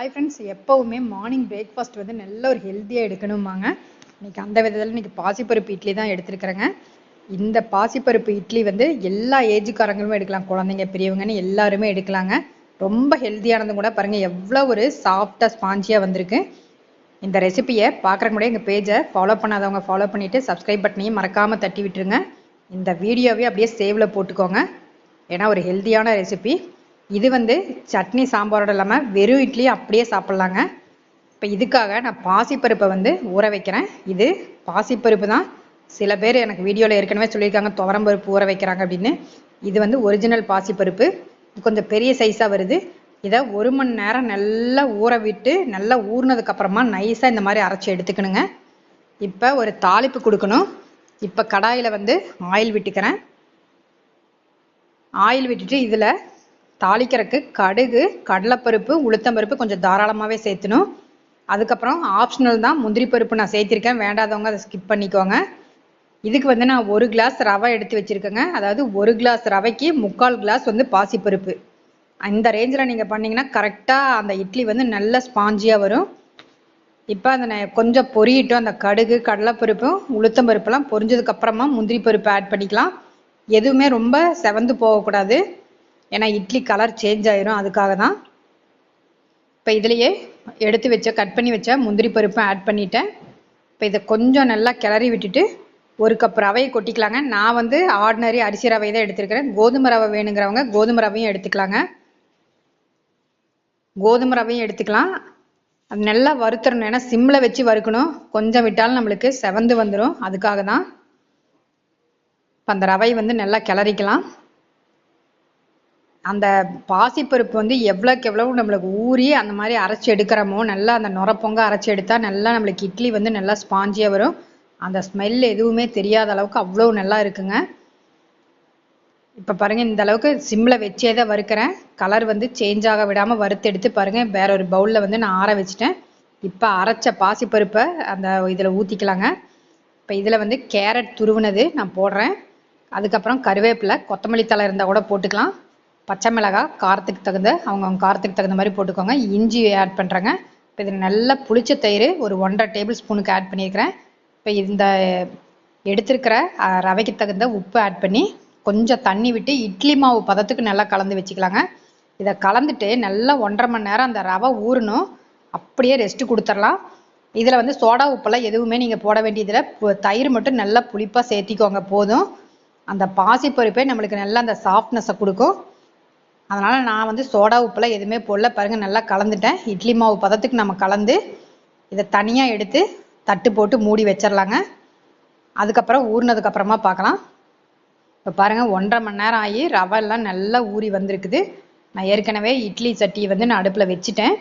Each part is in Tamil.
ஹாய் ஃப்ரெண்ட்ஸ் எப்போவுமே மார்னிங் பிரேக்ஃபாஸ்ட் வந்து நல்ல ஒரு ஹெல்த்தியாக எடுக்கணுமாங்க இன்றைக்கி அந்த விதத்தில் இன்னைக்கு பாசிப்பருப்பு இட்லி தான் எடுத்துருக்குறேங்க. இந்த பாசிப்பருப்பு இட்லி வந்து எல்லா ஏஜுக்காரங்களுமே எடுக்கலாம். குழந்தைங்க பெரியவங்கன்னு எல்லாருமே எடுக்கலாங்க. ரொம்ப ஹெல்த்தியானது கூட பாருங்கள் எவ்வளோ ஒரு சாஃப்டாக ஸ்பாஞ்சியாக வந்திருக்கு. இந்த ரெசிபியை பார்க்குறக்கு கூட எங்கள் பேஜை ஃபாலோ பண்ணாதவங்க ஃபாலோ பண்ணிவிட்டு சப்ஸ்கிரைப் பட்டனையும் மறக்காமல் தட்டி விட்டுருங்க. இந்த வீடியோவே அப்படியே சேவில் போட்டுக்கோங்க. ஏன்னா ஒரு ஹெல்த்தியான ரெசிபி இது வந்து சட்னி சாம்பாரோட இல்லாமல் வெறும் இட்லி அப்படியே சாப்பிட்லாங்க. இப்போ இதுக்காக நான் பாசிப்பருப்பை வந்து ஊற வைக்கிறேன். இது பாசிப்பருப்பு தான். சில பேர் எனக்கு வீடியோவில் ஏற்கனவே சொல்லியிருக்காங்க துவரம்பருப்பு ஊற வைக்கிறாங்க அப்படின்னு. இது வந்து ஒரிஜினல் பாசிப்பருப்பு. கொஞ்சம் பெரிய சைஸாக வருது. இதை ஒரு மணி நேரம் நல்லா ஊற விட்டு நல்லா ஊறினதுக்கப்புறமா நைஸாக இந்த மாதிரி அரைச்சி எடுத்துக்கணுங்க. இப்போ ஒரு தாளிப்பு கொடுக்கணும். இப்போ கடாயில் வந்து ஆயில் விட்டுக்கிறேன். ஆயில் விட்டுட்டு இதில் தாளிக்கிறதுக்கு கடுகு கடலைப்பருப்பு உளுத்தம்பருப்பு கொஞ்சம் தாராளமாகவே சேர்த்தணும். அதுக்கப்புறம் ஆப்ஷனல் தான் முந்திரி பருப்பு நான் சேர்த்திருக்கேன். வேண்டாதவங்க அதை ஸ்கிப் பண்ணிக்கோங்க. இதுக்கு வந்து நான் ஒரு கிளாஸ் ரவை எடுத்து வச்சுருக்கேங்க. அதாவது ஒரு கிளாஸ் ரவைக்கு முக்கால் கிளாஸ் வந்து பாசிப்பருப்பு. இந்த ரேஞ்சில் நீங்கள் பண்ணிங்கன்னா கரெக்டாக அந்த இட்லி வந்து நல்ல ஸ்பாஞ்சியாக வரும். இப்போ அந்த கொஞ்சம் பொரியட்டும். அந்த கடுகு கடலைப்பருப்பும் உளுத்தம் பருப்புலாம் பொரிஞ்சதுக்கப்புறமா முந்திரி பருப்பு ஆட் பண்ணிக்கலாம். எதுவுமே ரொம்ப செவந்து போகக்கூடாது. ஏன்னா இட்லி கலர் சேஞ்ச் ஆயிரும் அதுக்காக தான் இப்போ இதுலேயே எடுத்து வச்ச கட் பண்ணி வச்ச முந்திரி பருப்பும் ஆட் பண்ணிட்டேன். இப்போ இதை கொஞ்சம் நல்லா கிளறி விட்டுட்டு ஒரு கப் ரவையை கொட்டிக்கலாங்க. நான் வந்து ஆர்டினரி அரிசி ரவை தான் எடுத்திருக்கிறேன். கோதுமை ரவை வேணுங்கிறவங்க கோதுமை ரவையும் எடுத்துக்கலாங்க. கோதுமை ரவையும் எடுத்துக்கலாம். அது நல்லா வறுத்துறணும். ஏன்னா சிம்மில் வச்சு வறுக்கணும். கொஞ்சம் விட்டாலும் நம்மளுக்கு செவந்து வந்துடும் அதுக்காக தான் இப்போ அந்த ரவை வந்து நல்லா கிளறிக்கலாம். அந்த பாசிப்பருப்பு வந்து எவ்வளோக்கு எவ்வளவு நம்மளுக்கு ஊறி அந்த மாதிரி அரைச்சி எடுக்கிறோமோ நல்லா அந்த நுரப்பொங்க அரைச்சி எடுத்தால் நல்லா நம்மளுக்கு இட்லி வந்து நல்லா ஸ்பாஞ்சியாக வரும். அந்த ஸ்மெல் எதுவுமே தெரியாத அளவுக்கு அவ்வளோ நல்லா இருக்குங்க. இப்போ பாருங்கள் இந்த அளவுக்கு சிம்மில் வச்சே தான் வறுக்கிறேன். கலர் வந்து சேஞ்ச் ஆக விடாமல் வறுத்து எடுத்து பாருங்கள் வேற ஒரு பவுலில் வந்து நான் ஆற வச்சுட்டேன். இப்போ அரைச்ச பாசிப்பருப்பை அந்த இதில் ஊற்றிக்கலாங்க இப்போ இதில் வந்து கேரட் துருவினது நான் போடுறேன். அதுக்கப்புறம் கருவேப்பிலை கொத்தமல்லி தழை இருந்தால் கூட போட்டுக்கலாம். பச்சை மிளகாய் காரத்துக்கு தகுந்த அவங்கவுங்க காரத்துக்கு தகுந்த மாதிரி போட்டுக்கோங்க. இஞ்சி ஆட் பண்ணுறேங்க இப்போ இதில் நல்லா புளிச்ச தயிர் ஒரு ஒன்றரை டேபிள் ஸ்பூனுக்கு ஆட் பண்ணியிருக்கிறேன் இப்போ இந்த எடுத்திருக்கிற ரவைக்கு தகுந்த உப்பு ஆட் பண்ணி கொஞ்சம் தண்ணி விட்டு இட்லி மாவு பதத்துக்கு நல்லா கலந்து வச்சுக்கலாங்க. இதை கலந்துட்டு நல்லா ஒன்றரை மணி நேரம் அந்த ரவை ஊறணும். அப்படியே ரெஸ்ட் கொடுத்துடலாம். இதில் வந்து சோடா உப்பெல்லாம் எதுவுமே நீங்கள் போட வேண்டியதில்லை. தயிர் மட்டும் நல்லா புளிப்பாக சேர்த்திக்கோங்க போதும். அந்த பாசிப்பருப்பே நம்மளுக்கு நல்லா அந்த சாஃப்ட்னஸை கொடுக்கும். அதனால் நான் வந்து சோடா உப்பெல்லாம் எதுவுமே போடல. பாருங்கள் நல்லா கலந்துட்டேன். இட்லி மாவு பதத்துக்கு நம்ம கலந்து இதை தனியாக எடுத்து தட்டு போட்டு மூடி வச்சிடலாங்க அதுக்கப்புறம் ஊறினதுக்கப்புறமா பார்க்கலாம். இப்போ பாருங்கள் ஒன்றரை மணி நேரம் ஆகி ரவை எல்லாம் நல்லா ஊறி வந்திருக்குது. நான் ஏற்கனவே இட்லி சட்டியை வந்து நான் அடுப்பில் வச்சுட்டேன்.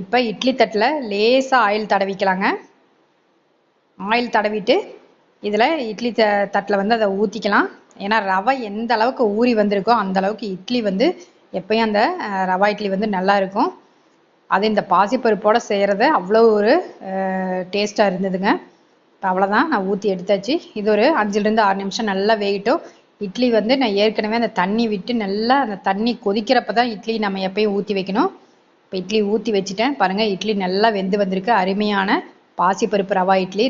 இப்போ இட்லி தட்டில் லேசாக ஆயில் தடவிக்கலாங்க. ஆயில் தடவிட்டு இதில் இட்லி த தட்டில் வந்து அதை ஊற்றிக்கலாம் ஏன்னா ரவை எந்த அளவுக்கு ஊறி வந்திருக்கோ அந்த அளவுக்கு இட்லி வந்து எப்பயும் அந்த ரவா இட்லி வந்து நல்லா இருக்கும். அது இந்த பாசிப்பருப்போட செய்கிறது அவ்வளோ ஒரு டேஸ்ட்டாக இருந்ததுங்க. இப்போ அவ்வளோதான் நான் ஊற்றி எடுத்தாச்சு. இது ஒரு அஞ்சுலேருந்து ஆறு நிமிஷம் நல்லா வேகட்டும். இட்லி வந்து நான் ஏற்கனவே அந்த தண்ணி விட்டு நல்லா அந்த தண்ணி கொதிக்கிறப்ப தான் இட்லி நம்ம எப்பயும் ஊற்றி வைக்கணும். இப்போ இட்லி ஊற்றி வச்சுட்டேன். பாருங்கள் இட்லி நல்லா வெந்து வந்திருக்கு. அருமையான பாசிப்பருப்பு ரவா இட்லி.